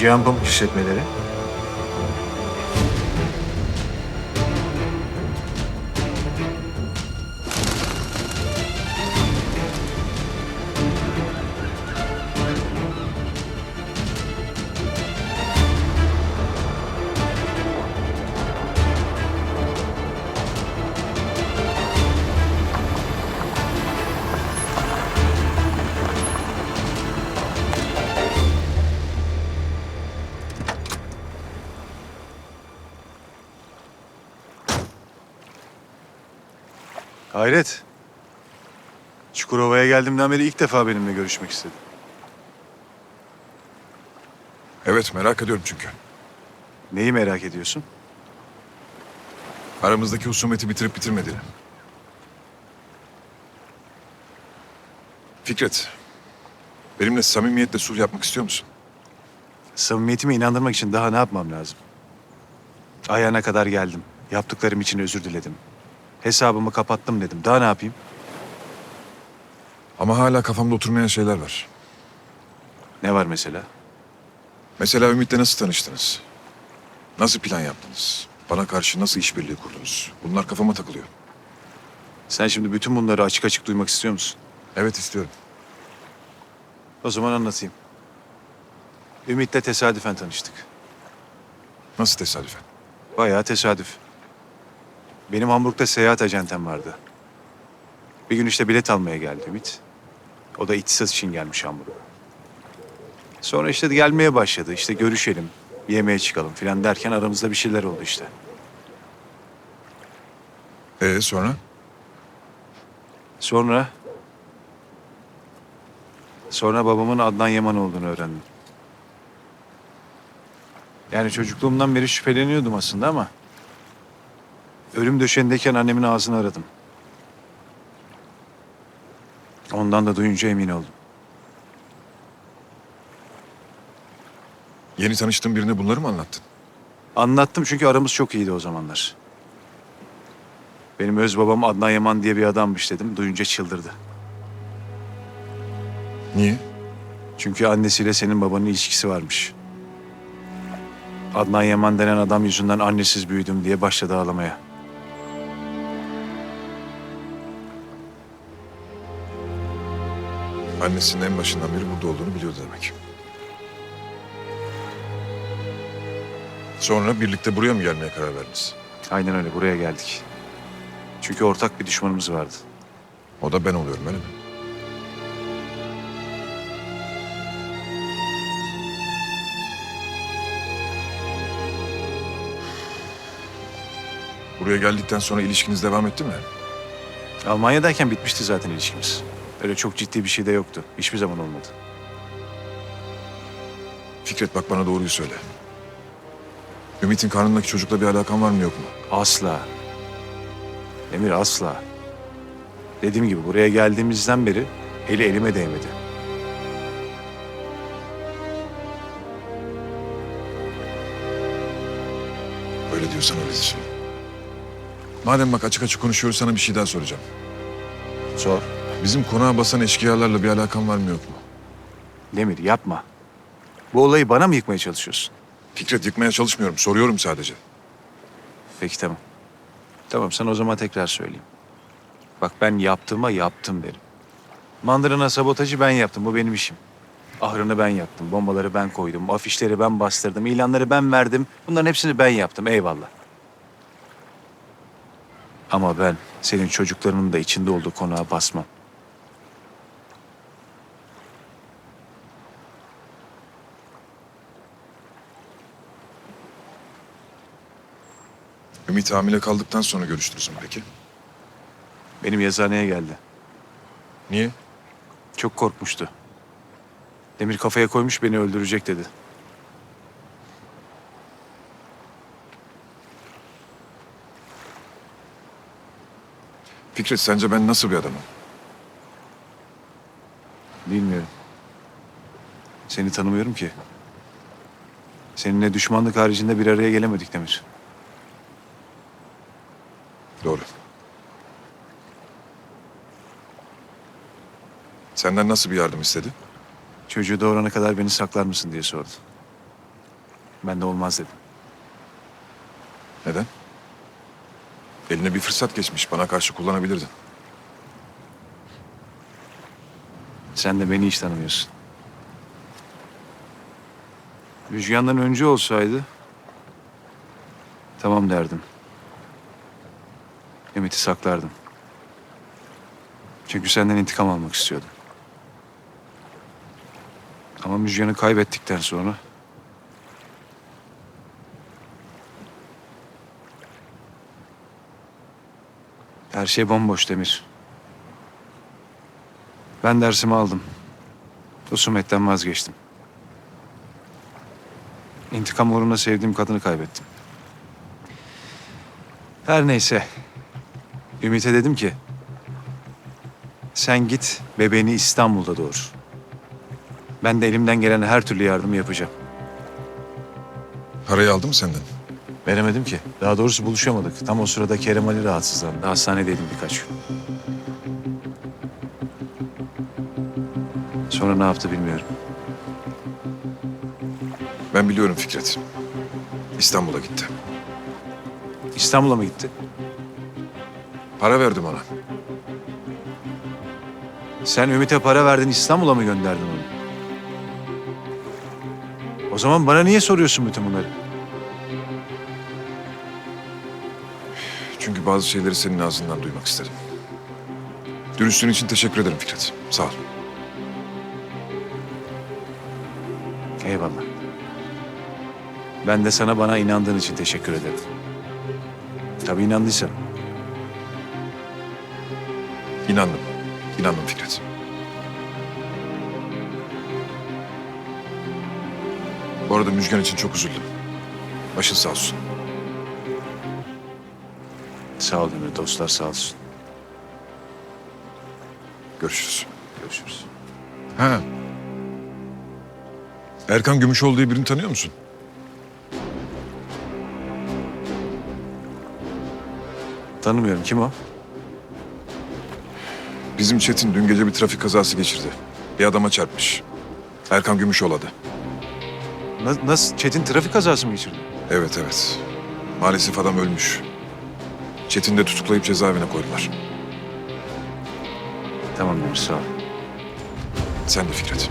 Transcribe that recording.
Cihan Pamuk işletmeleri. Hayret. Çukurova'ya geldiğimden beri ilk defa benimle görüşmek istedi. Evet merak ediyorum çünkü. Neyi merak ediyorsun? Aramızdaki husumeti bitirip bitirmediğini. Fikret, benimle samimiyetle sulh yapmak istiyor musun? Samimiyetimi inandırmak için daha ne yapmam lazım? Ayağına kadar geldim. Yaptıklarım için özür diledim. Hesabımı kapattım dedim. Daha ne yapayım? Ama hala kafamda oturmayan şeyler var. Ne var mesela? Mesela Ümit'le nasıl tanıştınız? Nasıl plan yaptınız? Bana karşı nasıl işbirliği kurdunuz? Bunlar kafama takılıyor. Sen şimdi bütün bunları açık açık duymak istiyor musun? Evet istiyorum. O zaman anlatayım. Ümit'le tesadüfen tanıştık. Nasıl tesadüfen? Bayağı tesadüf. Benim Hamburg'da seyahat ajantem vardı. Bir gün işte bilet almaya geldi Ümit. O da ihtisas için gelmiş Hamburg'a. Sonra işte gelmeye başladı. İşte görüşelim, yemeğe çıkalım falan derken aramızda bir şeyler oldu işte. Ee sonra? Sonra... Sonra babamın Adnan Yaman olduğunu öğrendim. Yani çocukluğumdan beri şüpheleniyordum aslında ama... Ölüm döşeğindeyken annemin ağzını aradım. Ondan da duyunca emin oldum. Yeni tanıştığın birine bunları mı anlattın? Anlattım çünkü aramız çok iyiydi o zamanlar. Benim öz babam Adnan Yaman diye bir adammış dedim. Duyunca çıldırdı. Niye? Çünkü annesiyle senin babanın ilişkisi varmış. Adnan Yaman denen adam yüzünden annesiz büyüdüm diye başladı ağlamaya. Annesinin en başından beri burada olduğunu biliyordu demek. Sonra birlikte buraya mı gelmeye karar verdiniz? Aynen öyle buraya geldik. Çünkü ortak bir düşmanımız vardı. O da ben oluyorum öyle mi? Buraya geldikten sonra ilişkiniz devam etti mi? Almanya'dayken bitmişti zaten ilişkimiz. Öyle çok ciddi bir şey de yoktu. Hiçbir zaman olmadı. Fikret bak bana doğruyu söyle. Ümit'in karnındaki çocukla bir alakan var mı yok mu? Asla. Emir asla. Dediğim gibi buraya geldiğimizden beri eli elime değmedi. Öyle diyorsan öyledir. Madem bak açık açık konuşuyoruz sana bir şey daha soracağım. Sor. Bizim konağa basan eşkıyalarla bir alakan var mı yok mu? Demir yapma. Bu olayı bana mı yıkmaya çalışıyorsun? Fikret yıkmaya çalışmıyorum. Soruyorum sadece. Peki tamam. Tamam sana o zaman tekrar söyleyeyim. Bak ben yaptığıma yaptım derim. Mandırına sabotajı ben yaptım. Bu benim işim. Ahırını ben yaptım. Bombaları ben koydum. Afişleri ben bastırdım. ilanları ben verdim. Bunların hepsini ben yaptım. Eyvallah. Ama ben senin çocuklarının da içinde olduğu konağa basmam. Ümit hamile kaldıktan sonra görüştünüz mü peki? Benim yazıhaneye geldi. Niye? Çok korkmuştu. Demir kafaya koymuş beni öldürecek dedi. Fikret sence ben nasıl bir adamım? Bilmiyorum. Seni tanımıyorum ki. Seninle düşmanlık haricinde bir araya gelemedik Demir. Doğru. Senden nasıl bir yardım istedi? Çocuğu doğurana kadar beni saklar mısın diye sordu. Ben de olmaz dedim. Neden? Eline bir fırsat geçmiş. Bana karşı kullanabilirdin. Sen de beni hiç tanımıyorsun. Müjgan'dan önce olsaydı... Tamam derdim. Ümit'i saklardım. Çünkü senden intikam almak istiyordum. Ama Müjgan'ı kaybettikten sonra... Her şey bomboş Demir. Ben dersimi aldım. Husumetten vazgeçtim. İntikam uğruna sevdiğim kadını kaybettim. Her neyse. Ümit'e dedim ki... Sen git bebeğini İstanbul'da doğur. Ben de elimden gelen her türlü yardımı yapacağım. Parayı aldı mı senden? Veremedim ki. Daha doğrusu buluşamadık. Tam o sırada Kerem Ali rahatsızlandı. Hastanedeydim birkaç gün. Sonra ne yaptı bilmiyorum. Ben biliyorum Fikret. İstanbul'a gitti. İstanbul'a mı gitti? Para verdim ona. Sen Ümit'e para verdin İstanbul'a mı gönderdin onu? O zaman bana niye soruyorsun bütün bunları? Çünkü bazı şeyleri senin ağzından duymak istedim. Dürüstlüğün için teşekkür ederim Fikret. Sağ ol. Eyvallah. Ben de sana bana inandığın için teşekkür ederim. Tabii inandıysan. İnandım. İnandım Fikret. Bu arada Müjgan için çok üzüldüm. Başın sağ olsun. Sağ ol Demir, dostlar sağ olsun. Görüşürüz. Görüşürüz. Ha. Erkan Gümüşoğlu diye birini tanıyor musun? Tanımıyorum. Kim o? Bizim Çetin dün gece bir trafik kazası geçirdi. Bir adama çarpmış. Erkan Gümüşoğlu adı. Na- nasıl? Çetin trafik kazası mı geçirdi? Evet evet. Maalesef adam ölmüş. Çetin de tutuklayıp cezaevine koydular. Tamam Demir, sağ ol. Sen de Fikret.